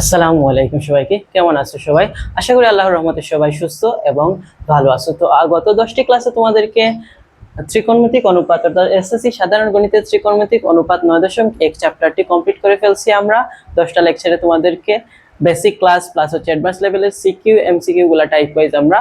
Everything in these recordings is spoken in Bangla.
আসসালামু আলাইকুম সবাইকে। কেমন আছো সবাই? আশা করি আল্লাহর রহমতে সবাই সুস্থ এবং ভালো আছো। তো গত দশটি ক্লাসে তোমাদেরকে ত্রিকোণমিতিক অনুপাত, অর্থাৎ এসএসসি সাধারণ গণিতের ত্রিকোণমিতিক অনুপাত নয় দশমিক এক চ্যাপ্টারটি কমপ্লিট করে ফেলছি আমরা। দশটা লেকচারে তোমাদেরকে বেসিক ক্লাস প্লাস হচ্ছে অ্যাডভান্স লেভেলের সিকিউ এমসিকিউ গুলা টাইপ ওয়াইজ আমরা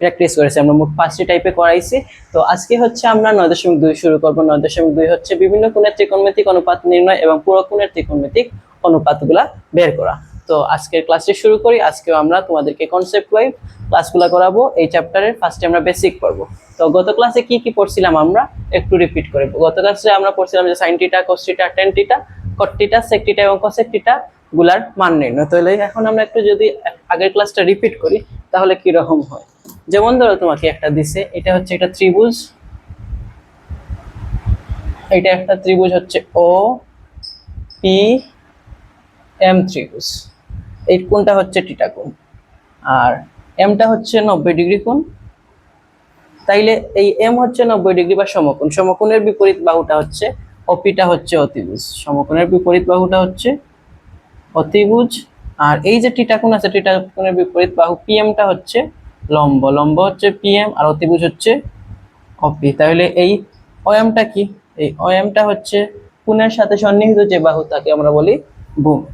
প্র্যাকটিস করেছি। আমরা মোট পাঁচটি টাইপে করাইছি। তো আজকে হচ্ছে আমরা নয় দশমিক দুই শুরু করব। নয় দশমিক দুই হচ্ছে বিভিন্ন কোণের ত্রিকোণমিতিক অনুপাত নির্ণয় এবং পুরো কোণের ত্রিকোণমিতিক অনুপাতগুলা বের করা। তো আজকের ক্লাসটি শুরু করি, আজকেও আমরা তোমাদেরকে কনসেপ্ট ওয়াইজ ক্লাসগুলো করাবো। এই চ্যাপ্টারের ফার্স্টে আমরা বেসিক পড়ব। তো গত ক্লাসে কি কি পড়ছিলাম আমরা? একটু রিপিট করে গত ক্লাসে আমরা পড়ছিলাম যে সাইন টিটা কোস টিটা টেন টিটা কট টিটা সেক টিটা এবং কোসেক টিটা গুলার মান নির্ণয়। তাহলে এখন আমরা একটু যদি আগের ক্লাসটা রিপিট করি, তাহলে কি রকম হয়? যেমন ধরো তোমাকে একটা দিছে, এটা হচ্ছে একটা ত্রিভুজ। এটা একটা ত্রিভুজ হচ্ছে ও পি এম ত্রিভুজ। এই কোণটা হচ্ছে টিটা কোণ। আর এমটা হচ্ছে নব্বই ডিগ্রি কোণ। তাইলে এই এম হচ্ছে নব্বই ডিগ্রি বা সমকোণ। সমকোণের বিপরীত বাহুটা হচ্ছে অপিটা হচ্ছে অতিভুজ। সমকোণের বিপরীত বাহুটা হচ্ছে অতিভুজ। আর এই যে টিটা কোণ আছে টিটা কোণের বিপরীত বাহু পিএমটা হচ্ছে লম্ব। লম্ব হচ্ছে পিএম আর অতিভুজ হচ্ছে অপি। তাহলে এই অয়ামটা কি? এই অয়ামটা হচ্ছে কোণের সাথে সন্নিহিত যে বাহু, তাকে আমরা বলি ভূমি।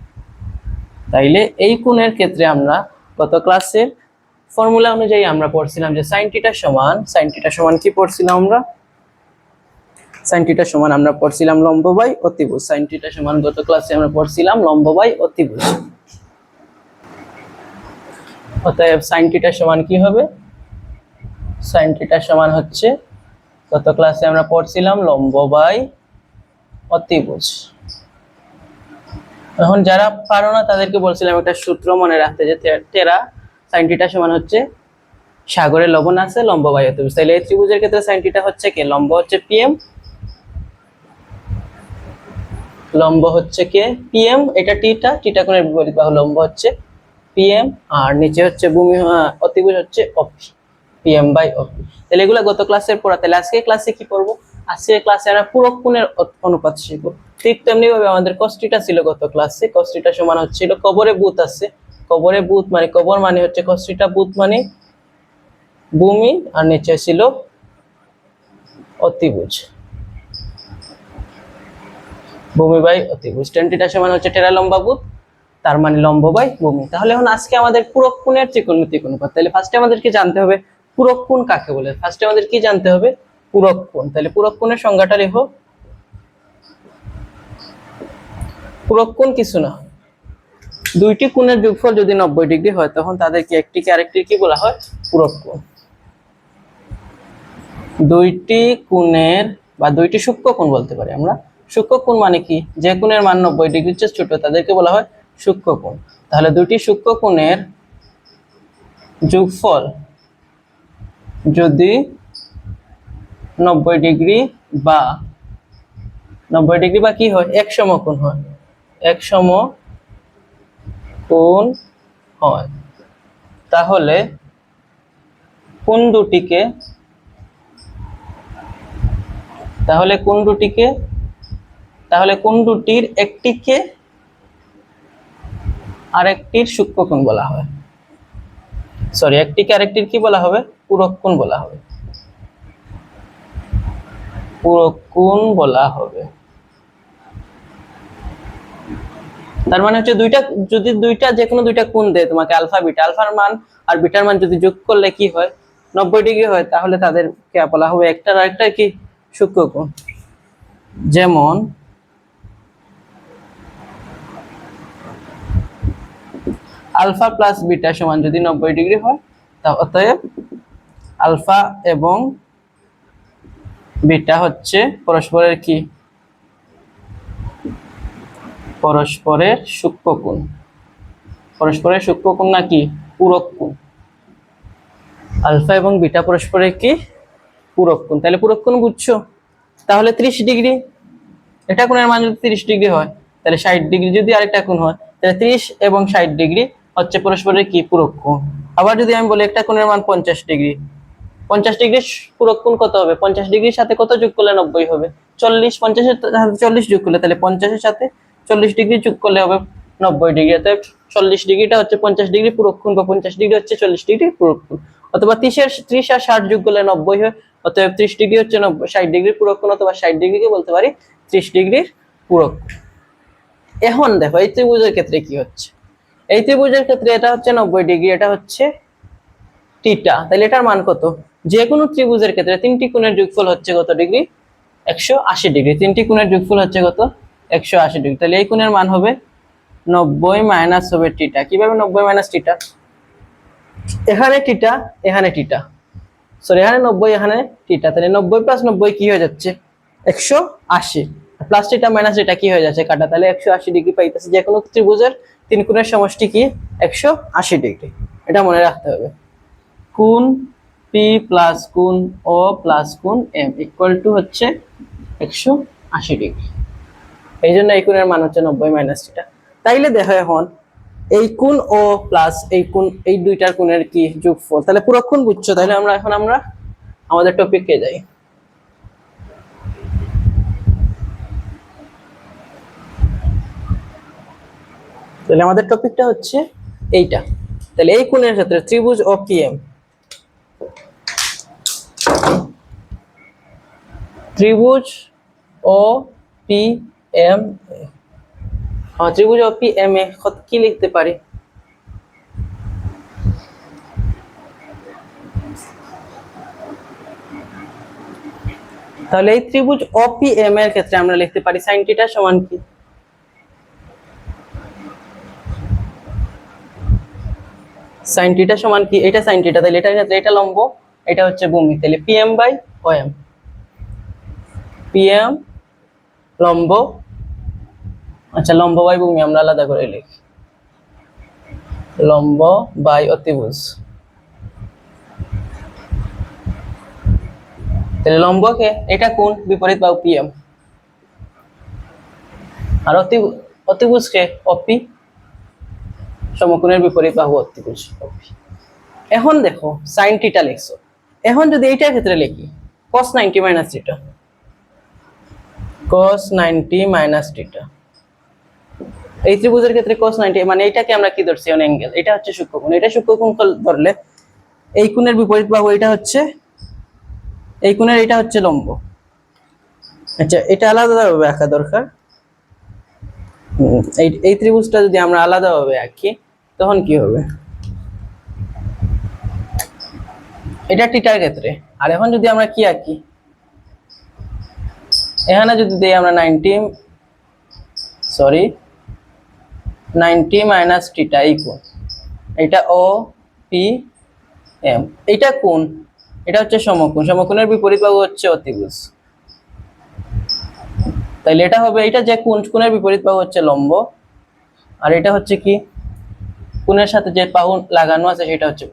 তাইলে এই কোণের ক্ষেত্রে আমরা গত ক্লাসের ফর্মুলা অনুযায়ী আমরা পড়ছিলাম যে সাইন টিটা সমান সাইন টিটা সমান কি পড়ছিলাম আমরা? সাইন টিটা সমান আমরা পড়ছিলাম লম্ব বাই অতিভুজ। সাইন টিটা সমান গত ক্লাসে আমরা পড়ছিলাম লম্ব বাই অতিভুজ। অতএব সাইন টিটা সমান কি হবে? সাইন টিটা সমান হচ্ছে গত ক্লাসে আমরা পড়ছিলাম লম্ব বাই অতিভুজ। এখন যারা পারো না, তাদেরকে বলছিলাম একটা সূত্র মনে রাখতে যে টেরা সাইন টিটা সমান হচ্ছে সাগরে লবণ আছে, লম্ব বাই অতিভুজ তাহলে এই ত্রিভুজের ক্ষেত্রে সাইন টিটা হচ্ছে কে? লম্ব হচ্ছে পিএম লম্ব হচ্ছে কে? পিএম এটা টিটা টিটা কোণের বিপরীত বাহু, লম্ব হচ্ছে পিএম আর নিচে হচ্ছে ভূমি অতিভুজ হচ্ছে অপি পিএম বাই অপি তাহলে এগুলো গত ক্লাসের পড়া তাহলে আজকে ক্লাসে কি পড়ব? আজকে ক্লাসে আমরা পূরক কোণের অনুপাত শিখব। ঠিক তেমনি ভাবে আমাদের কষ্টিটা ছিল গত ক্লাসে কষ্টিটা সমান হচ্ছিল, কবরে বুথ আছে। কবরে বুথ মানে কবর মানে হচ্ছে কষ্টিটা বুথ মানে ভূমি, আর নিচে ছিল অতিভুজ। ভূমি বাই অতিভুজ। টেন টিটা সমান হচ্ছে টেরা লম্বা বুথ তার মানে লম্ব বাই ভূমি। তাহলে এখন আজকে আমাদের পুরক কোণের ত্রিকোণমিতিক অনুপাত তাহলে ফার্স্টে আমাদেরকে জানতে হবে পুরক কোণ কাকে বলে? ফার্স্টে আমাদের কি জানতে হবে? পুরক কোণ। তাহলে পুরক কোণের সংজ্ঞাটা লেখো। পুরক কোণ কিছু না। দুইটি কোণের যোগফল যদি নব্বই ডিগ্রি হয়, তখন তাদেরকে একটিকে আরেকটির কি বলা হয়? পুরক কোণ। দুইটি কোণের বা দুইটি সূক্ষ্ম কোণ বলতে পারি আমরা। সূক্ষ্ম কোণ মানে কি? যে কোণের মান নব্বই ডিগ্রির চেয়ে ছোট, তাদেরকে বলা হয় সূক্ষ্ম কোণ। তাহলে দুইটি সূক্ষ্ম কোণের যোগফল যদি নব্বই ডিগ্রি বা, নব্বই ডিগ্রি বা কি হয়? এক সমকোণ হয়। এক সম কোণ হয়। তাহলে কোন দুটিকে, তাহলে কোন দুটিকে, তাহলে কোন দুটির একটিকে আরেকটির সূক্ষ্মকোণ বলা হয় সরি একটিকে আরেকটির কি বলা হবে? পুরক্ষণ বলা হবে। পুরক্ষণ বলা হবে। তার মানে হচ্ছে দুইটা, যদি দুইটা যে কোনো দুইটা কোণ দেয় তোমাকে আলফা, বিটা। আলফার মান আর বিটার মান যদি যোগ করলে কি হয়? নব্বই ডিগ্রি হয়, তাহলে তাদেরকে বলা হবে একটার আরেকটা কি? সূক্ষ্মকোণ যেমন, আলফা প্লাস বিটা সমান যদি নব্বই ডিগ্রি হয়, তা অতএব আলফা এবং বিটা হচ্ছে পরস্পরের কি? পরস্পরের সূক্ষ্মকোণ। পরস্পরের সূক্ষ্মকোণ না কি? পূরক কোণ। আলফা এবং বিটা পরস্পরের কি? পূরক কোণ। তাহলে পূরক কোণ বুঝছ? তাহলে ত্রিশ ডিগ্রি। এটা কোণের মান যদি তিরিশ ডিগ্রি হয়, তাহলে ষাট ডিগ্রি যদি আরেকটা কোণ হয়, তাহলে ত্রিশ এবং ষাট ডিগ্রি হচ্ছে পরস্পরের কি? পূরক কোণ। আবার যদি আমি বলি একটা কোণের মান পঞ্চাশ ডিগ্রি পঞ্চাশ ডিগ্রি পূরক কোণ কত হবে? পঞ্চাশ ডিগ্রির সাথে কত যোগ করলে নব্বই হবে? চল্লিশ, পঞ্চাশের সাথে চল্লিশ যোগ করলে তাহলে পঞ্চাশের সাথে চল্লিশ ডিগ্রি যোগ করলে হবে নব্বই ডিগ্রি, অতএব চল্লিশ ডিগ্রিটা হচ্ছে পঞ্চাশ ডিগ্রি পুরক্ষণ বা পঞ্চাশ ডিগ্রি হচ্ছে চল্লিশ ডিগ্রি পুরক্ষণ অথবা ত্রিশের ত্রিশ আর ষাট যোগ করলে নব্বই হয়, অতএব ত্রিশ ডিগ্রি হচ্ছে নব্বই, ষাট ডিগ্রি পুরক্ষণ অথবা ষাট ডিগ্রিকে বলতে পারি ত্রিশ ডিগ্রির পুরক্ষণ এখন দেখো, এই ত্রিভুজের ক্ষেত্রে কি হচ্ছে? এই ত্রিভুজের ক্ষেত্রে এটা হচ্ছে নব্বই ডিগ্রি, এটা হচ্ছে টিটা তাহলে এটার মান কত? যে কোনো ত্রিভুজের ক্ষেত্রে তিনটি কোণের যোগফল হচ্ছে কত ডিগ্রি? একশো আশি ডিগ্রি। তিনটি কোণের যোগফল হচ্ছে কত? একশো আশি ডিগ্রি। তাহলে এই কোণের মান হবে নব্বই মাইনাস হবে টিটা। কীভাবে নব্বই মাইনাস টিটা? এখানে টিটা এখানে টিটা। সরি এখানে নব্বই, এখানে টিটা। তাহলে নব্বই প্লাস নব্বই কি হয়ে যাচ্ছে? একশো আশি। প্লাস টিটা মাইনাস টিটা কি হয়ে যাচ্ছে? কাটা। তাহলে একশো আশি ডিগ্রি পাইতেছে যে কোনো ত্রিভুজের তিন কোণের সমষ্টি কি? একশো আশি ডিগ্রি। এটা মনে রাখতে হবে। কোণ পি প্লাস কোণ ও প্লাস কোণ এম ইকুয়াল টু হচ্ছে একশো আশি ডিগ্রি। এই জন্য এই কোণের মান হচ্ছে নব্বই মাইনাস টিটা তাইলে দেখো এখন, এই কোণ ও প্লাস এই কোণ, এই দুইটার কোণের কি যোগফল? তাহলে পুরো কোণ বুঝছ? তাহলে আমরা এখন, আমরা আমাদের টপিকে যাই। তাহলে আমাদের টপিকটা হচ্ছে এইটা। তাহলে এই কোণের ক্ষেত্রে ত্রিভুজ ও পি এম ত্রিভুজ ও পি এম ত্রিভুজ ও পি এম এ কি লিখতে পারি? তাহলে এই ত্রিভুজ ও পি এম এর ক্ষেত্রে আমরা লিখতে পারি সাইন থিটা সমান কি? সাইন থিটা সমান কি? এটা সাইন থিটা তাহলে এটার ক্ষেত্রে এটা লম্ব, এটা হচ্ছে ভূমি, তাহলে পিএম বাই ওএম পিএম লম্ব আচ্ছা লম্ব বাই ভূমি আমরা আলাদা করে লিখি। লম্ব বাই অতিভুজ। তাহলে লম্বকে এটা কোন? বিপরীত বাহু পিএম আর অতি অতিভুজকে অপি সমকোণের বিপরীত বাহু অতিভুজ অপি এখন দেখো সাইন টিটা লিখছো। এখন যদি এইটার ক্ষেত্রে লিখি, cos 90 minus theta cos 90 minus theta এই ত্রিভুজের ক্ষেত্রে cos 90 মানে এটাকে আমরা কি ধরছি? অ্যাঙ্গেল এটা হচ্ছে সূক্ষ্মকোণ। এটা সূক্ষ্মকোণ ধরলে এই কোণের বিপরীত বাহু এটা হচ্ছে, এই কোণের এটা হচ্ছে লম্ব। আচ্ছা এটা আলাদাভাবে আঁকা দরকার। এই এই ত্রিভুজটা যদি আমরা আলাদাভাবে আঁকি, তখন কি হবে? এটা টিটার ক্ষেত্রে। আর এখন যদি আমরা কি আঁকি? এখানে যদি দেই আমরা ninety sorry ninety minus theta এই কোণ এটা ও পি এম এটা কোণ? এটা হচ্ছে সমকোণ। সমকোণের বিপরীত বাহু হচ্ছে অতিভুজ। তাইলে এটা হবে এটা যে কোণ, কোণের বিপরীত বাহু হচ্ছে লম্ব। আর এটা হচ্ছে কি? কোণের সাথে যে বাহু লাগানো আছে, সেটা হচ্ছে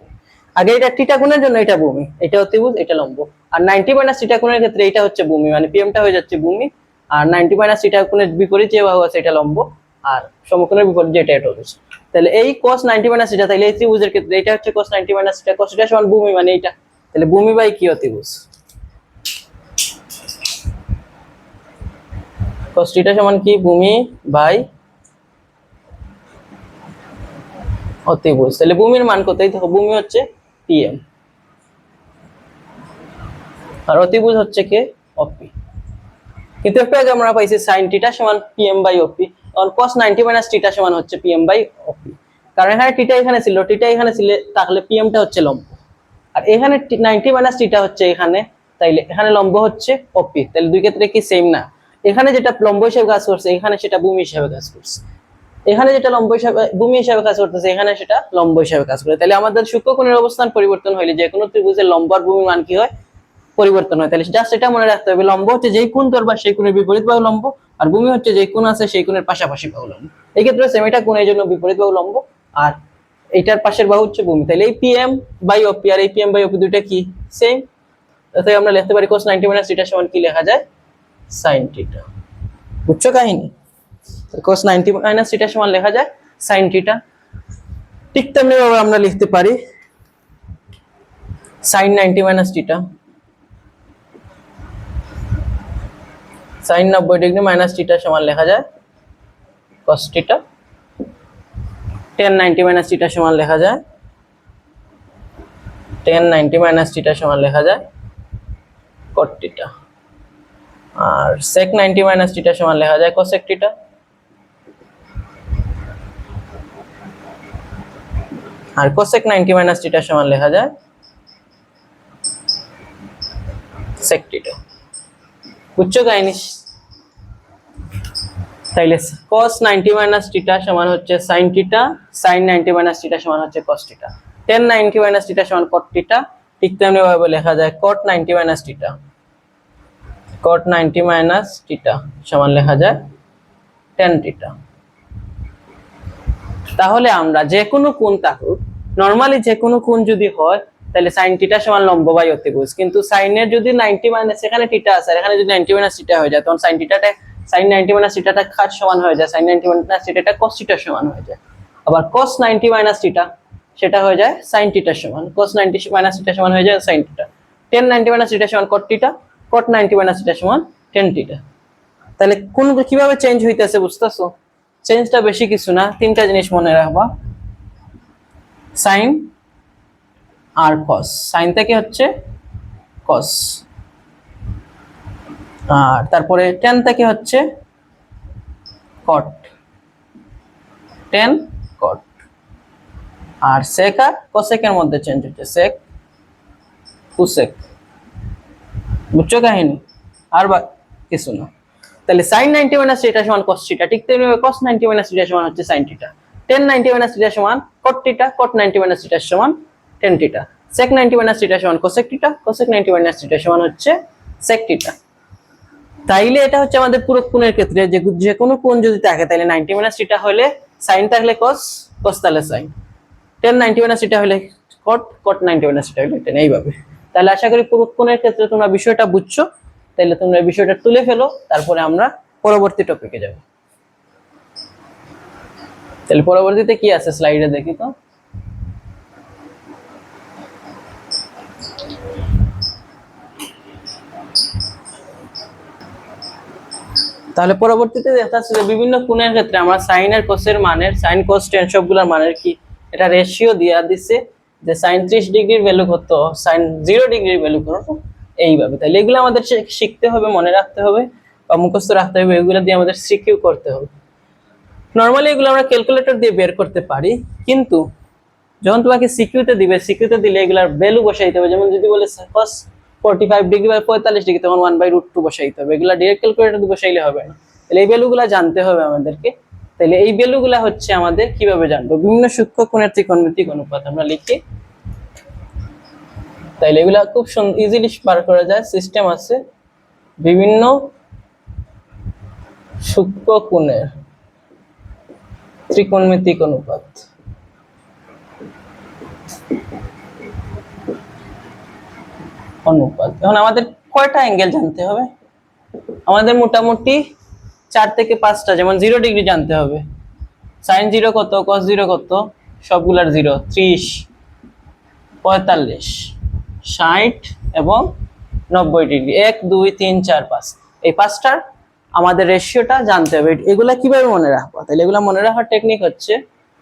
আগে এটা টিটা কোণের জন্য এটা ভূমি। এটা অতিভুজ, এটা লম্ব। আর নাইনটি মাইনাস টিটা কোণের ক্ষেত্রে এটা হচ্ছে ভূমি। মানে পিএমটা হয়ে যাচ্ছে ভূমি। আর নাইনটি মাইনাস টিটা কোণের বিপরীত যে বাহু আছে, এটা লম্ব। আর সমকোণের বিপরীত যেটা এটা অতিভুজ তাহলে এই cos 90 মাইনাস এটা, তাহলে এই ত্রিভুজের ক্ষেত্রে এটা হচ্ছে cos 90 মাইনাস এটা, cos এটা সমান ভূমি মানে এইটা। তাহলে ভূমি বাই কি অতিভুজ? cos থিটা সমান কি? ভূমি বাই অতিভুজ। তাহলে ভূমির মান কত? এই দেখো, ভূমি হচ্ছে পিএম আর অতিভুজ হচ্ছে কে? অপি কিন্তু একটু আগে আমরা পাইছি সাইন টিটা সমান পিএম বাই ওপি কারণ cos 90 মাইনাস টিটা সমান হচ্ছে পিএম বাই ওপি কারণ এখানে টিটা এখানে ছিল টিটা এখানে ছিল, তাহলে পিএমটা হচ্ছে লম্ব। আর এখানে 90 মাইনাস টিটা হচ্ছে এখানে, তাইলে এখানে লম্ব হচ্ছে ওপি তাহলে দুই ক্ষেত্রে কি সেম না? এখানে যেটা লম্ব হিসেবে কাজ করছে, এখানে সেটা ভূমি হিসেবে কাজ করছে। এখানে যেটা লম্ব হিসাবে, ভূমি হিসাবে কাজ করতেছে, এখানে সেটা লম্ব হিসাবে কাজ করে। তাহলে আমাদের সূক্ষ্মকোণের অবস্থান পরিবর্তন হইলে যে কোনো ত্রিভুজের লম্ব আর ভূমি মান কি হয়? পরিবর্তন হয়। তাহলে জাস্ট এটা মনে রাখতে হবে, লম্ব হচ্ছে যেই কোণ ধরবা সেই কোণের বিপরীত বাহু লম্ব, আর ভূমি হচ্ছে যেই কোণ আছে সেই কোণের পাশাপাশি বাহু লম্ব। এই ক্ষেত্রে সেম এটা কোণ এই জন্য বিপরীত বাহু লম্ব, আর এটার পাশের বাহু হচ্ছে ভূমি। তাহলে এই পিএম বাই ওপি আর এই পিএম বাই ওপি দুইটা কি? সেম তাই আমরা লিখতে পারি cos 90 মাইনাস থিটা সমান কি লেখা যায়? sin থিটা বুঝছ কাহিনী? cos 90 মাইনাস থিটা সমান লেখা যায় sin থিটা ঠিক তেমনি আমরা লিখতে পারি sin 90 minus theta sin 90 degree minus theta সমান লেখা যায়। cos theta tan ninety minus theta সমান লেখা যায়। টেন নাইনটি মাইনাস টিটা সমান লেখা যায়। কট টিটা আর সেক নাইনটি মাইনাস টিটা সমান লেখা যায় কোসেক টিটা আর কোসেক নাইনটি মাইনাস টিটা সমান লেখা যায় সেক টিটা বুঝছ কাহিনী তাইলে cos 90 মাইনাস টিটা সমান হচ্ছে sin theta sin 90 minus theta সমান হচ্ছে cos theta tan 90 minus theta সমান cot টিটা ঠিক তেমনি ভাবে লেখা যায় cot 90 minus theta cot 90 minus theta সমান লেখা যায় tan টিটা তাহলে আমরা যে কোনো কোণ থাকুক নরমালি যে কোনো কোণ যদি হয় তাহলে sin টিটা সমান লম্ব বাই অতিভুজ। কিন্তু সাইনের যদি 90 মাইনাস এখানে টিটা আছে এখানে যদি 90 মাইনাস টিটা হয়ে যায়, তখন sin টিটাটা sin 90 মাইনাস টিটাটা খাট সমান হয়ে যায়, sin 90 মাইনাস টিটাটা cos টিটার সমান হয়ে যায়। আবার cos 90 মাইনাস টিটা সেটা হয়ে যায় sin টিটার সমান। cos 90 মাইনাস টিটার সমান হয়ে যায় sin টিটা tan 90 মাইনাস টিটার সমান cot টিটা cot 90 মাইনাস টিটার সমান tan টিটা তাহলে কোন, কীভাবে চেঞ্জ হইতেছে বুঝতেছো? চেঞ্জটা বেশি কিছু না, তিনটা জিনিস মনে রাখবা। সাইন আর কস সাইন থেকে হচ্ছে কস আর তারপরে টেন থেকে হচ্ছে কট টেন কট আর সেক আর কোসেকের মধ্যে চেঞ্জ হচ্ছে। সেক কুসেক বুঝছ কাহিনী? আর বা কিছু না। তাহলে সাইন নাইনটি মাইনাস থিটা সমান কস থিটা ঠিক তেমনি কস নাইনটি মাইনাস থিটা সমান হচ্ছে sine theta tan ninety minus theta সমান cot theta cot ninety minus theta সমান tan theta sec ninety minus theta সমান cosec theta cosec ninety minus theta সমান হচ্ছে সেক থিটা তাইলে এটা হচ্ছে আমাদের পুরো কোণের ক্ষেত্রে যে যে কোনো কোণ যদি থাকে তাহলে নাইনটি মাইনাস থিটা হলে সাইন থাকলে কস কস তাহলে sine tan ninety minus theta হলে cot cot ninety minus theta হলে টেন এইভাবে। তাহলে আশা করি পুরো কোণের ক্ষেত্রে তোমরা বিষয়টা বুঝছ। তাহলে তোমরা বিষয়টা তুলে ফেলো, তারপরে আমরা পরবর্তী টপিকে যাব। তাহলে পরবর্তীতে কি আছে? স্লাইডে দেখি তো। তাহলে পরবর্তীতে দেখা যাচ্ছে বিভিন্ন কোণের ক্ষেত্রে আমরা সাইন আর কোসের মানের সাইন কোস টেন সবগুলোর মানের কি এটা রেশিও দিয়া দিছে যে সাইন ত্রিশ ডিগ্রির ভ্যালু কত সাইন জিরো ডিগ্রির ভ্যালু কত এইভাবে। তাহলে এগুলো আমাদের শিখতে হবে, মনে রাখতে হবে বা মুখস্থ রাখতে হবে, এগুলো দিয়ে আমাদের সিকিউ করতে হবে। নর্মালি এগুলো আমরা ক্যালকুলেটর দিয়ে বের করতে পারি, কিন্তু যখন তোমাকে সিকিউতে দিবে সিকিউতে দিলে এগুলার ভ্যালু বসাইতে হবে। যেমন যদি বলে কস ফোর্টি ফাইভ ডিগ্রি বা পঁয়তাল্লিশ ডিগ্রি তখন ওয়ান বাই রুট টু বসাইতে হবে। এগুলা ডিরেক্ট ক্যালকুলেটর বসাইলে হবে। না তাহলে এই ভ্যালুগুলো জানতে হবে আমাদেরকে। তাহলে এই ভ্যালুগুলো হচ্ছে আমাদের কীভাবে জানব? বিভিন্ন সূক্ষ্ম কোণের ত্রিকোণমিতিক অনুপাত আমরা লিখি। তাইলে এগুলা খুব ইজিলি বার করা যায়। সিস্টেম আছে। বিভিন্ন সূক্ষ্ম কোণের ত্রিকোণমিতিক অনুপাত। অনুপাত। এখন আমাদের কয়টা অ্যাঙ্গেল জানতে হবে? আমাদের মোটামুটি চার থেকে পাঁচটা, যেমন জিরো ডিগ্রি জানতে হবে। সাইন জিরো কত কস জিরো কত? সবগুলার জিরো ত্রিশ, পঁয়তাল্লিশ, ষাট এবং নব্বই ডিগ্রি এক, দুই, তিন, চার, পাঁচ। এই পাঁচটার আমাদের রেশিওটা জানতে হবে। এগুলা কীভাবে মনে রাখব? তাহলে এগুলা মনে রাখার টেকনিক হচ্ছে,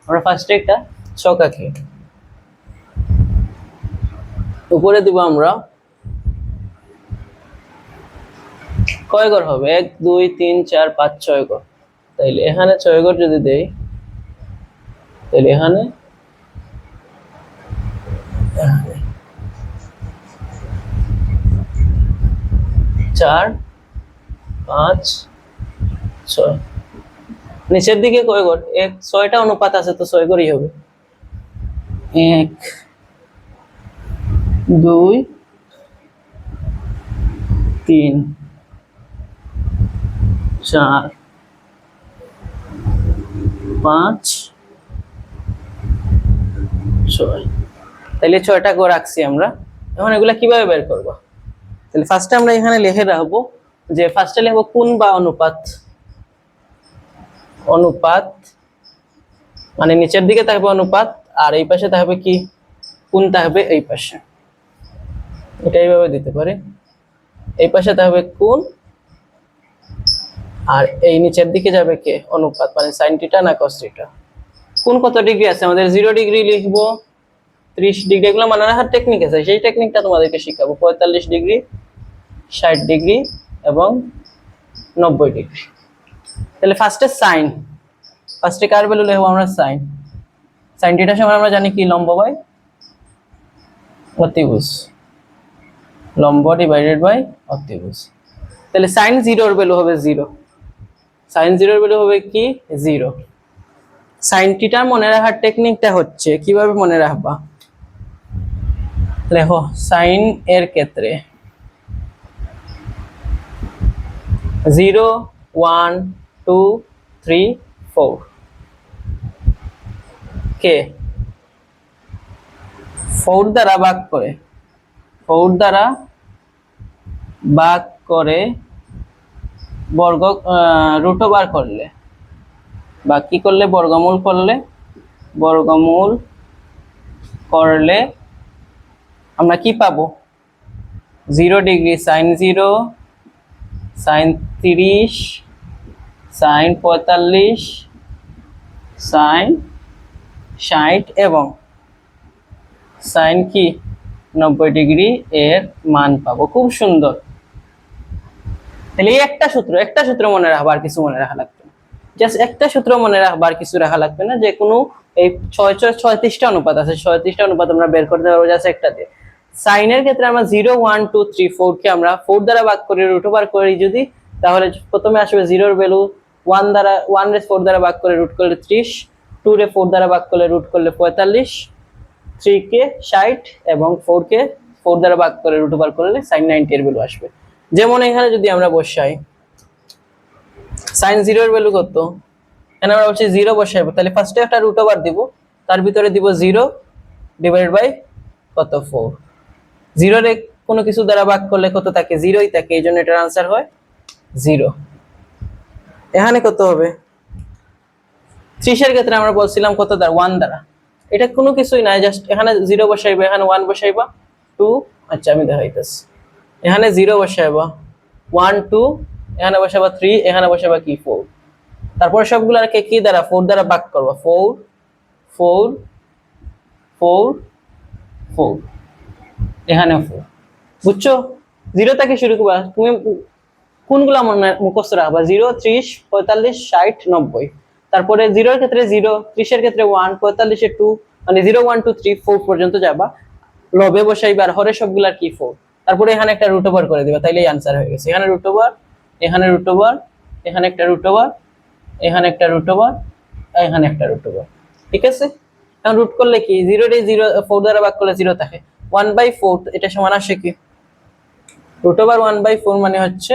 আমরা ফার্স্টে একটা ছক আঁকি উপরে দিব আমরা কয় ঘর হবে? এক, দুই, তিন, চার, পাঁচ, ছয় ঘর। তাইলে এখানে ছয় ঘর যদি দেই তাহলে এখানে চার, পাঁচ, ছয়। নিচের দিকে কয় ঘর? এক, ছয়টা অনুপাত আছে তো ছয় ঘরই হবে। এক, দুই, তিন। চার, পাঁচ, ছয়। তাহলে ছয়টা করে রাখছি আমরা। এখন এগুলা কীভাবে বের করব? তাহলে ফার্স্টে আমরা এখানে লিখে রাখব যে ফার্স্টে লিখব কোন বা অনুপাত। অনুপাত মানে নিচের দিকে থাকবে অনুপাত আর এই পাশে থাকবে কি? কোন থাকবে? এই পাশে। এটা এইভাবে দিতে পারে। এই পাশে থাকবে কোন? আর এই নিচের দিকে যাবে কে? অনুপাত মানে সাইন টিটা না কস টিটা কোন কত ডিগ্রি আছে? আমাদের জিরো ডিগ্রি লিখব। ত্রিশ ডিগ্রি এগুলো মানে রাখার টেকনিক আছে। সেই টেকনিকটা তোমাদেরকে শিখাবো। পঁয়তাল্লিশ ডিগ্রি ষাট ডিগ্রি এবং নব্বই ডিগ্রি তাহলে ফার্স্টে সাইন ফার্স্টে কার ভ্যালু লিখব? আমরা সাইন সাইন থিটার সময় আমরা জানি কি? লম্ব বাই অতিভুজ। লম্ব ডিভাইডেড বাই অতিভুজ। তাহলে সাইন জিরোর ভ্যালু হবে জিরো সাইন জিরোর ভ্যালু হবে কি? জিরো। সাইন টিটার মনে রাখার টেকনিকটা হচ্ছে, কীভাবে মনে রাখবা? লেখো, সাইন এর ক্ষেত্রে। Zero, one, two, three, four. কে? ফোর দ্বারা ভাগ করে। ফোর দ্বারা ভাগ করে বর্গ রুটো বার করলে। বা কি করলে? বর্গমূল করলে। বর্গমূল করলে আমরা কি পাবো? Zero degree sine zero sine তিরিশ সাইন পঁয়তাল্লিশ সাইন ষাট এবং সাইন কি? নব্বই ডিগ্রি এর মান পাবো। খুব সুন্দর। তাহলে এই একটা সূত্র একটা সূত্র মনে রাখবা আর কিছু মনে রাখা লাগবে জাস্ট একটা সূত্র মনে রাখবা আর কিছু রাখা লাগবে না। যে কোনো এই ছয় ছয়, ছয়ত্রিশটা অনুপাত আছে, ছয়ত্রিশটা অনুপাত আমরা বের করতে পারব জাস্ট একটা দিয়ে। সাইনের ক্ষেত্রে আমরা জিরো ওয়ান টু থ্রি ফোরকে আমরা ফোর দ্বারা ভাগ করি রুট ওভার করি যদি, তাহলে প্রথমে আসবে জিরোর ভ্যালু ওয়ান দ্বারা ওয়ান রে ফোর দ্বারা ভাগ করে রুট করলে ত্রিশ টু রে ফোর দ্বারা ভাগ করলে রুট করলে পঁয়তাল্লিশ থ্রি কে ষাট এবং ফোর কে ফোর দ্বারা ভাগ করে রুট ওভার করলে সাইন নাইনটি এর ভ্যালু আসবে। যেমন এখানে যদি আমরা বসাই সাইন জিরোর ভ্যালু কত? এখানে আমরা বলছি জিরো বসাইবো তাহলে ফার্স্টে একটা রুট ওভার দিব, তার ভিতরে দিব জিরো ডিভাইড বাই কত? ফোর জিরোরে কোনো কিছু দ্বারা ভাগ করলে কত থাকে? জিরোই থাকে, এই জন্য এটার আনসার হয় জিরো এখানে কত হবে? ত্রিশের ক্ষেত্রে আমরা বলছিলাম কত দ্বারা? ওয়ান দ্বারা। এটা কোনো কিছুই নাই জাস্ট এখানে জিরো বসাইবা, এখানে ওয়ান বসাইবা টু আচ্ছা আমি দেখাইতেছি। এখানে জিরো বসাইবা। ওয়ান টু এখানে বসাবা থ্রি এখানে বসাবা কি? ফোর তারপর সবগুলোকে কি দ্বারা? ফোর দ্বারা ভাগ করবা। ফোর ফোর ফোর ফোর এখানে ফোর বুঝছ? জিরো থেকে শুরু করবা। তুমি কোনগুলা মনে মুখস্থ রাখবা? জিরো ত্রিশ, পঁয়তাল্লিশ, ষাট, নব্বই। তারপরে জিরোর ক্ষেত্রে জিরো ত্রিশের ক্ষেত্রে ওয়ান পঁয়তাল্লিশে টু মানে zero one two three four পর্যন্ত যাবা। লবে বসাইবা আর হরে সবগুলার কি? ফোর তারপরে এখানে একটা রুট ওভার করে দিবা, তাইলেই আনসার হয়ে গেছে। এখানে রুট ওভার এখানে রুট ওভার এখানে একটা রুট ওভার এখানে একটা রুট ওভার এখানে একটা রুট ওভার ঠিক আছে? এখন রুট করলে কি? জিরো ডে জিরো ফোর দ্বারা ভাগ করলে জিরো থাকে। ওয়ান বাই ফোর এটা সমান আসে কি? Root over one by four মানে হচ্ছে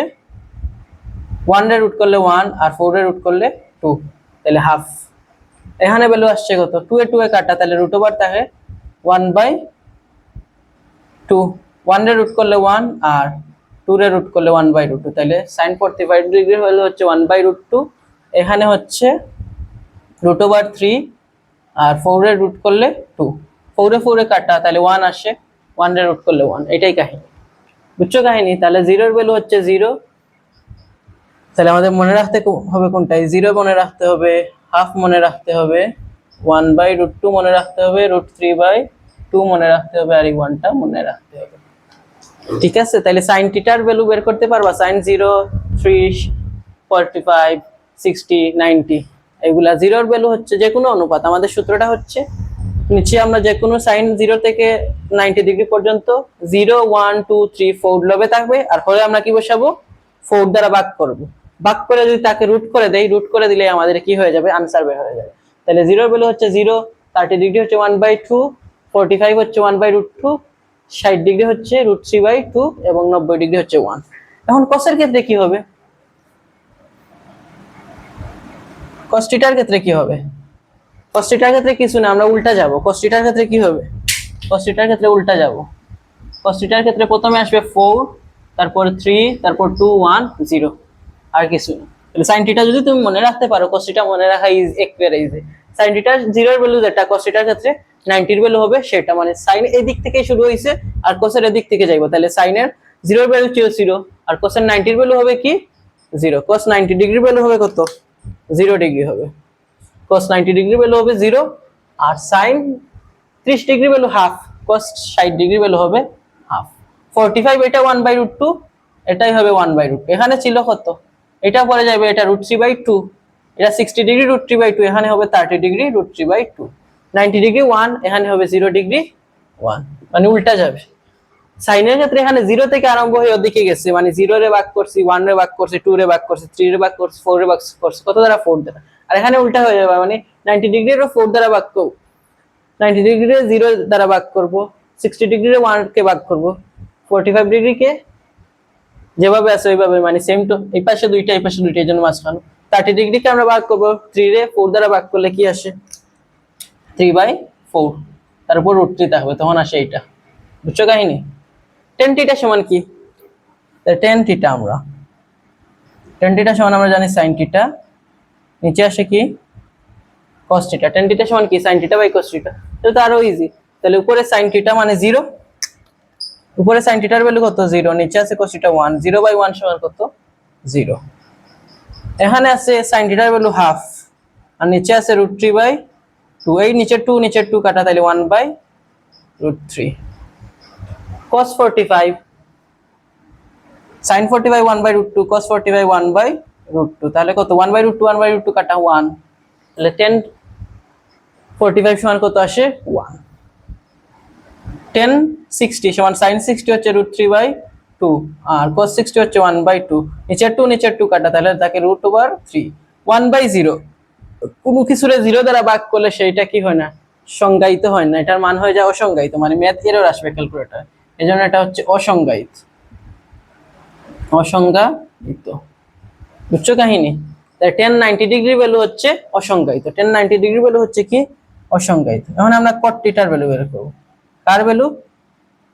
ওয়ান রে রুট করলে ওয়ান আর ফোর রে রুট করলে টু তাহলে হাফ এখানে ভ্যালু আসছে কত? টু এ টু এ কাটা তাহলে রুট ওভার থাকে ওয়ান বাই টু ওয়ান রে রুট করলে ওয়ান আর টু রে রুট করলে ওয়ান বাই রুট টু তাহলে সাইন ফোর্টি ফাইভ ডিগ্রি হলে হচ্ছে ওয়ান বাই রুট টু এখানে হচ্ছে রুট ওভার থ্রি আর ফোরে রুট করলে টু ফোরে ফোরে কাটা তাহলে ওয়ান আসে ওয়ান রে রুট করলে ওয়ান এটাই কাহিনী। বুঝছ কাহিনী? তাহলে জিরোর ভ্যালু হচ্ছে জিরো তাহলে আমাদের মনে রাখতে হবে কোনটাই জিরো মনে রাখতে হবে হাফ মনে রাখতে হবে ওয়ান বাই রুট টু মনে রাখতে হবে রুট থ্রি বাই টু মনে রাখতে হবে, আর এই ওয়ানটা মনে রাখতে হবে। ঠিক আছে? তাহলে সাইন টিটার ভ্যালু বের করতে পারবা? Sine zero three forty five sixty ninety এগুলা জিরোর ভ্যালু হচ্ছে যে কোনো অনুপাত। আমাদের সূত্রটা হচ্ছে, নিচে আমরা যে কোনো সাইন জিরো থেকে নাইনটি ডিগ্রি পর্যন্ত zero one two three four লবে থাকবে। আর হলে আমরা কি বসাবো? ফোর দ্বারা ভাগ করব। ভাগ করে যদি তাকে রুট করে দেই রুট করে দিলে আমাদের কি হয়ে যাবে? আনসার বের হয়ে যাবে। তাহলে জিরোর ভ্যালু হচ্ছে জিরো থার্টি ডিগ্রি হচ্ছে one by two forty five হচ্ছে ওয়ান বাই রুট টু ষাট ডিগ্রি হচ্ছে রুট থ্রি বাই টু এবং নব্বই ডিগ্রি হচ্ছে ওয়ান এখন কসের ক্ষেত্রে কি হবে? কস্টিটার ক্ষেত্রে কি হবে? কস্টিটার ক্ষেত্রে কিছু না, আমরা উল্টা যাব। কস্টিটার ক্ষেত্রে কি হবে? কস্টিটার ক্ষেত্রে উল্টা যাব। কস্টিটার ক্ষেত্রে প্রথমে আসবে ফোর তারপর থ্রি তারপর টু ওয়ান জিরো আর কিছু না। তাহলে সাইন টিটা যদি তুমি মনে রাখতে পারো কস্টিটা মনে রাখা ইজ একেবারে ইজি সাইন টিটার জিরোর ভ্যালু যেটা কস্টিটার ক্ষেত্রে নাইনটির ভ্যালু হবে, সেটা মানে সাইন এই দিক থেকে শুরু হয়েছে, আর কোসের এদিক থেকে যাইবো। তাহলে সাইনের জিরোর ভ্যালু ছিল জিরো আর কোসের নাইনটির ভ্যালু হবে কি? Zero cos ninety degree value হবে কত? জিরো ডিগ্রি হবে। কস নাইনটি ডিগ্রি ভ্যালু হবে জিরো আর সাইন ত্রিশ ডিগ্রি ভ্যালু হাফ কস ষাট ডিগ্রি ভ্যালু হবে হাফ ফোরটি ফাইভ এটা ওয়ান বাই রুট টু এটাই হবে ওয়ান বাই রুট এখানে ছিল কত? এটা পরে যাবে এটা রুট থ্রি বাই টু এটা sixty degree root three by two এখানে হবে thirty degree root three by two ninety degree one এখানে হবে জিরো ডিগ্রি ওয়ান মানে উল্টা যাবে। সাইনের ক্ষেত্রে এখানে জিরো থেকে আরম্ভ হয়ে ওদিকে গেছে। মানে জিরো রে ভাগ করছি ওয়ান রে ভাগ করছি টু রে ভাগ করছি থ্রি রে ভাগ করছি ফোর রে ভাগ করছি, কত দ্বারা ফোর দ্বারা? আর এখানে উল্টা হয়ে যাবে মানে নাইনটি ডিগ্রি ফোর দ্বারা ভাগ করব। নাইনটি ডিগ্রি জিরো দ্বারা ভাগ করব সিক্সটি ডিগ্রি ওয়ান কে ভাগ করব। ফোরটি ফাইভ ডিগ্রি কে যেভাবে আছে ওইভাবে মানে সেম টু এই পাশে দুইটা, এই পাশে দুইটা, এই জন্য মাঝখানে। থার্টি ডিগ্রিকে আমরা ভাগ করব থ্রি রে ফোর দ্বারা ভাগ করলে কি আসে? থ্রি বাই ফোর তার উপর রুট থ্রি থাকবে তখন আসে এইটা। বুঝছ কাহিনী? টেন টিটা সমান কি? টেন টিটা আমরা। টেন টিটা সমান আমরা জানি সাইন টিটা নিচে আসে কি? কস টিটা টেন সমান কি? সাইন টিটা বাই কস এটা তো আরও ইজি তাহলে উপরে সাইন টিটা মানে জিরো উপরে সাইন ভ্যালু কত? জিরো নিচে আছে theta one zero by one সমান কত? জিরো এখানে আছে সাইন ভ্যালু হাফ আর নিচে আছে রুট থ্রি বাই টু এই নিচের টু নিচের টু কাটা, তাহলে one by root three cos forty five sine forty by one by root two cos forty by one by root two তাহলে কত? One by root two one by root two কাটা ওয়ান তাহলে টেন ফোরটি ফাইভ সমান কত আসে? ওয়ান টেন সিক্সটি সমান সাইন সিক্সটি হচ্ছে রুট থ্রি বাই টু আর কস সিক্সটি হচ্ছে ওয়ান বাই টু নিচের টু নিচের টু কাটা, তাহলে তাকে root over three one by zero কোনো কিছুরে জিরো দ্বারা ভাগ করলে সেইটা কি হয় না? সংজ্ঞায়িত হয় না। এটার মান হয়ে যায় অসংজ্ঞায়িত মানে ম্যাথ এরর আসবে ক্যালকুলেটার এই জন্য এটা হচ্ছে অসংজ্ঞায়িত। অসংজ্ঞায়িত। বুঝছ কাহিনী? টেন নাইনটি ডিগ্রি ভ্যালু হচ্ছে অসংজ্ঞায়িত। টেন নাইনটি ডিগ্রি ভ্যালু হচ্ছে কি? অসংজ্ঞায়িত। এখন আমরা কট্টিটার ভ্যালু বের করব। কার ভ্যালু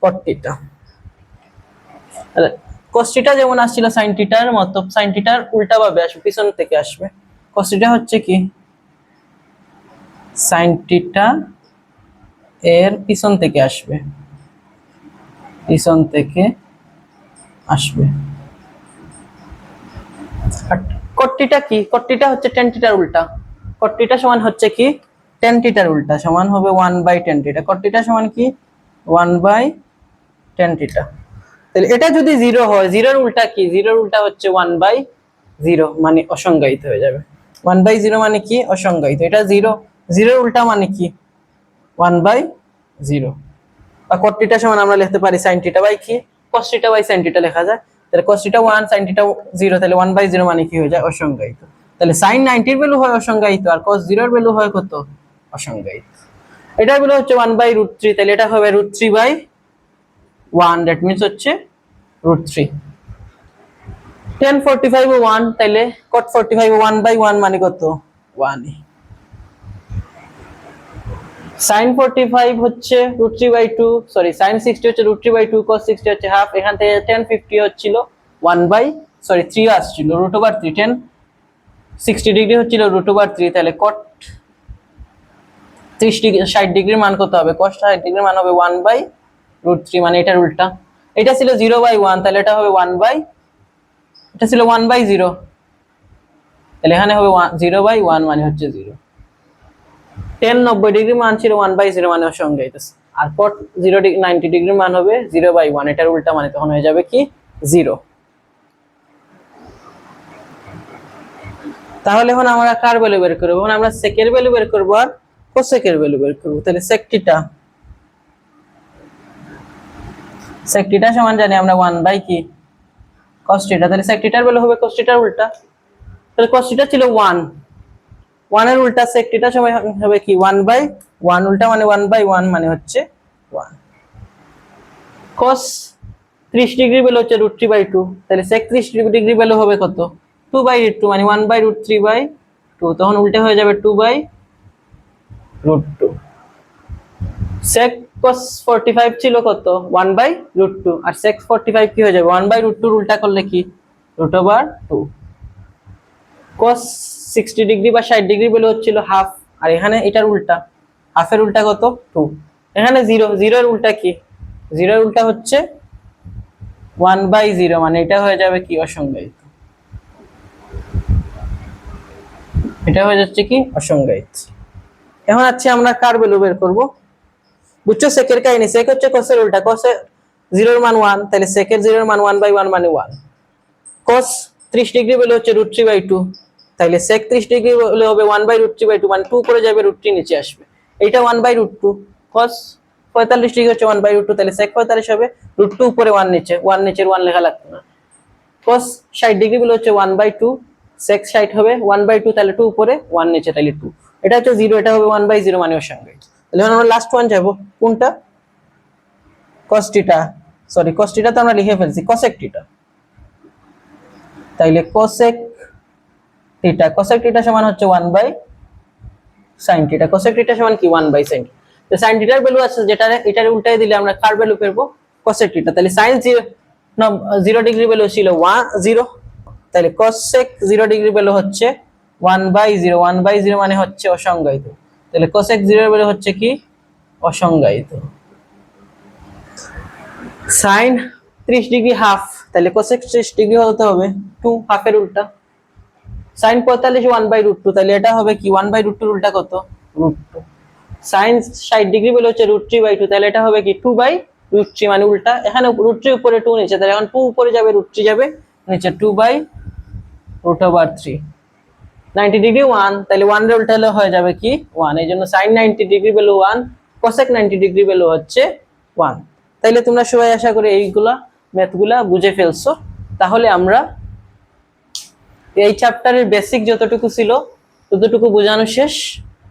কট্টিটা কস্টিটা যেমন আসছিল সাইন টিটার মতো সাইন টিটার উল্টা ভাবে আসবে, পিছন থেকে আসবে। কস্টিটা হচ্ছে কি? সাইন টিটা এর পিছন থেকে আসবে। পিছন থেকে আসবে। কট্টিটা কি? কট্টিটা হচ্ছে টেন টিটার উল্টা। কট্টিটা সমান হচ্ছে কি? টেন টিটার উল্টা। সমান হবে one by tan theta cot theta সমান কি? ওয়ান বাই টেন টিটা তাহলে এটা যদি জিরো হয় জিরোর উল্টা কি? জিরোর উল্টা হচ্ছে ওয়ান বাই জিরো মানে অসংজ্ঞায়িত হয়ে যাবে। ওয়ান বাই জিরো মানে কি? অসংজ্ঞায়িত। এটা জিরো জিরোর উল্টা মানে কি? One by zero. বা কট্টিটা সমান আমরা লিখতে পারি সাইন টিটা বাই কি? কস্টিটা বাই সাইন টিটা লেখা যায় তাহলে cos theta one sine theta zero তাহলে ওয়ান বাই জিরো মানে কি হয়ে যায়? অসংজ্ঞায়িত। তাহলে সাইন নাইনটির ভ্যালু হয় অসংজ্ঞায়িত আর কস জিরোর ভ্যালু হয় কত? অসংজ্ঞায়িত। এটার ভ্যালু হচ্ছে ওয়ান বাই রুট থ্রি তাহলে এটা হবে root three by one that means হচ্ছে root three tan forty five one তাহলে cot forty five one by one মানে কত? ওয়ান সাইন ফোরটি ফাইভ হচ্ছে root three by two sorry sine sixty হচ্ছে root three by two cos sixty হচ্ছে হাফ এখান থেকে টেন ফিফটি হচ্ছিল ওয়ান বাই সরি থ্রি আসছিল root over three tan sixty degree হচ্ছিল রুট ওভার থ্রি তাহলে কট ত্রিশ ডিগ্রি, ষাট ডিগ্রির মান করতে হবে কস ষাট ডিগ্রির মান হবে ওয়ান বাই রুট থ্রি মানে এটার উল্টা। এটা ছিল জিরো বাই ওয়ান তাহলে এটা হবে ওয়ান বাই এটা ছিল ওয়ান বাই জিরো তাহলে এখানে হবে জিরো বাই ওয়ান মানে হচ্ছে জিরো টেন নব্বই ডিগ্রি মান ছিল ওয়ান বাই জিরো মানে সংজ্ঞায়িত আর কট জিরো নাইনটি ডিগ্রি মান হবে জিরো বাই ওয়ান এটার উল্টা মানে তখন হয়ে যাবে কি? জিরো তাহলে এখন আমরা কার ভ্যালু বের করব? এখন আমরা সেকের ভ্যালু বের করব আর কোসেকের ভ্যালু বের করব। তাহলে সেকটিটা সেকটিটা সমান জানি আমরা ওয়ান বাই কি? কস্টিটা তাহলে সেকটিটার ভ্যালু হবে কস্টিটার উল্টা। তাহলে কস্টিটা ছিল ওয়ান ওয়ানের উল্টা সেকটিটা সময় হবে কি? ওয়ান বাই ওয়ান উল্টা মানে ওয়ান বাই ওয়ান মানে হচ্ছে ওয়ান কস ত্রিশ ডিগ্রি ভ্যালু হচ্ছে রুট থ্রি বাই টু তাহলে সেক ত্রিশ ডিগ্রি ভ্যালু হবে কত? টু বাই টু মানে one by root three by two তখন উল্টে হয়ে যাবে two by root two sec cos 45 ছিল কত? 1 বাই রুট টু আর sec 45 কি হয়ে যাবে? 1 বাই রুট টু উল্টা করলে কি? Root over two cos 60 degree বা 60 ডিগ্রি বলে হচ্ছিল হাফ আর এখানে এটার উল্টা। হাফের উল্টা কত? টু এখানে জিরো জিরোর উল্টা কি? জিরোর উল্টা হচ্ছে ওয়ান বাই জিরো মানে এটা হয়ে যাবে কি? অসংজ্ঞায়িত। এটা হয়ে যাচ্ছে কি? অসংজ্ঞায়িত। এখন আছে আমরা কার ভ্যালু বের করব? বুঝছ? সেকের কাহিনী। সেক হচ্ছে কোসের উল্টা। কোসের জিরোর মান ওয়ান তাহলে সেকের জিরোর মান ওয়ান বাই ওয়ান মানে ওয়ান কস ত্রিশ ডিগ্রি বলে হচ্ছে রুট থ্রি বাই টু তাহলে সেক ত্রিশ ডিগ্রি হলে হবে one by root three by two মানে টু করে যাবে রুট থ্রি নিচে আসবে। এইটা one by root two cos পঁয়তাল্লিশ ডিগ্রি হচ্ছে ওয়ান বাই রুট টু তাহলে সেক পঁয়তাল্লিশ হবে রুট টু উপরে ওয়ান নিচে ওয়ান নিচের ওয়ান লেখা লাগতো না। কস ষাট ডিগ্রি বলে হচ্ছে ওয়ান বাই টু সেক্স ষাট হবে ওয়ান বাই টু তাহলে টু উপরে ওয়ান নিচে তাহলে টু এটা হচ্ছে জিরো এটা হবে ওয়ান বাই জিরো মানে ওর সঙ্গে। তাহলে আমরা লাস্ট ওয়ান যাব, কোনটা? কস্টিটা সরি কস্টিটা তো আমরা লিখে ফেলছি কসেক টিটা তাইলে কোসেক টিটা কোসেক টিটা সমান হচ্ছে one by sine theta cosec theta সমান কি? ওয়ান বাই সাইন তো সাইন টিটার ভ্যালু আছে যেটা, এটার উল্টাই দিলে আমরা কার ভ্যালু পেরবো কোসেক টিটা তাহলে sine zero zero degree value ছিল ওয়ান জিরো তাহলে কোসেক জিরো ডিগ্রি ভ্যালু হচ্ছে one by zero one by zero মানে হচ্ছে অসংজ্ঞায়িত। তাহলে কোসেক জিরো ভ্যালু হচ্ছে কি? অসংজ্ঞায়িত। সাইন ত্রিশ ডিগ্রি হাফ তাহলে কোসেক ত্রিশ ডিগ্রি হতে হবে। টু হাফের উল্টা। সাইন পঁয়তাল্লিশ ওয়ান বাই রুট টু তাহলে এটা হবে কি? ওয়ান বাই রুট টুর উল্টা কত? রুট টু সাইন ষাট ডিগ্রি বলে হচ্ছে রুট থ্রি বাই টু তাহলে এটা হবে কি? টু বাই রুট থ্রি মানে উল্টা। এখানে রুট থ্রি উপরে টু নিচে তাহলে এখন টু উপরে যাবে রুট থ্রি যাবে নিচে two by root over three ninety degree one তাহলে ওয়ান রে উল্টা হলে হয়ে যাবে কি? ওয়ান এই জন্য sine ninety degree value one cosec ninety degree value হচ্ছে ওয়ান তাইলে তোমরা সবাই আশা করি এইগুলা ম্যাথগুলা বুঝে ফেলছো। তাহলে আমরা এই চ্যাপ্টারের বেসিক যতটুকু ছিল, ততটুকু বোঝানো শেষ।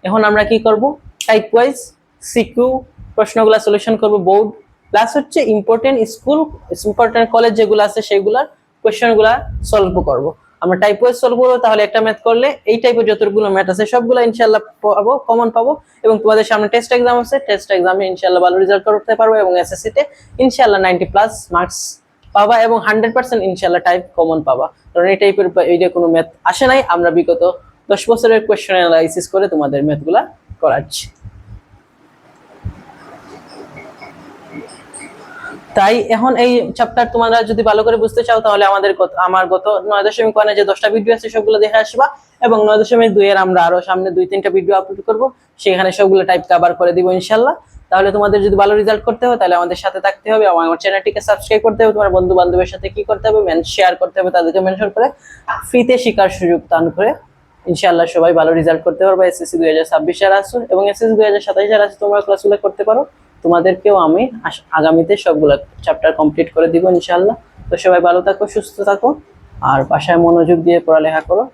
এখন আমরা কি করব? টাইপ ওয়াইজ সিকিউ প্রশ্নগুলা সলিউশন করব বোর্ড প্লাস হচ্ছে ইম্পর্টেন্ট স্কুল ইম্পর্টেন্ট কলেজ যেগুলো আছে সেগুলার কোয়েশ্চেনগুলা সলভ করব। আমরা টাইপ ওয়াইজ সলভ করব, তাহলে একটা ম্যাথ করলে এই টাইপের যতগুলো ম্যাথ আছে সবগুলো ইনশাল্লাহ পাবো কমন পাবো, এবং তোমাদের সামনে টেস্ট এক্সাম আছে টেস্ট এক্সামে ইনশাল্লাহ ভালো রেজাল্ট করতে পারব, এবং এসএসসি তে ইনশাল্লাহ নাইনটি প্লাস মার্কস পাবা এবং হান্ড্রেড পার্সেন্ট ইনশাল্লাহ টাইপ কমন পাবা। কারণ এই টাইপের এইটা কোনো ম্যাথ আসে নাই, আমরা বিগত দশ বছরের কোয়েশ্চেন অ্যানালাইসিস করে তোমাদের ম্যাথগুলা করাচ্ছি। তাই এখন এই চ্যাপ্টার তোমরা যদি ভালো করে বুঝতে চাও, তাহলে আমাদের আমার গত নয় দশমিক ওয়ানে যে দশটা ভিডিও আছে, সবগুলো দেখে আসবা এবং নয় দশমিক দুই এর আমরা আরও সামনে দুই তিনটা ভিডিও আপলোড করব। সেখানে সবগুলো টাইপ কভার করে দিব ইনশাল্লাহ তাহলে তোমাদের যদি ভালো রেজাল্ট করতে হয়, তাহলে আমাদের সাথে থাকতে হবে এবং আমার চ্যানেলটিকে সাবস্ক্রাইব করতে হবে। তোমার বন্ধু বান্ধবের সাথে কি করতে হবে মেন শেয়ার করতে হবে, তাদেরকে মেনশন করে ফ্রিতে শেখার সুযোগ দান করে ইনশাআল্লাহ সবাই ভালো রেজাল্ট করতে পারবে। এসএসসি দুই হাজার ছাব্বিশ যারা আসো এবং এসএসসি দুই হাজার সাতাশ যারা তোমরা ক্লাসগুলো করতে পারো। তোমাদেরকেও আমি আগামীতে সবগুলো চ্যাপ্টার কমপ্লিট করে দিব ইনশাআল্লাহ। তো সবাই ভালো থাকো, সুস্থ থাকো। আর বাসায় মনোযোগ দিয়ে পড়ালেখা করো।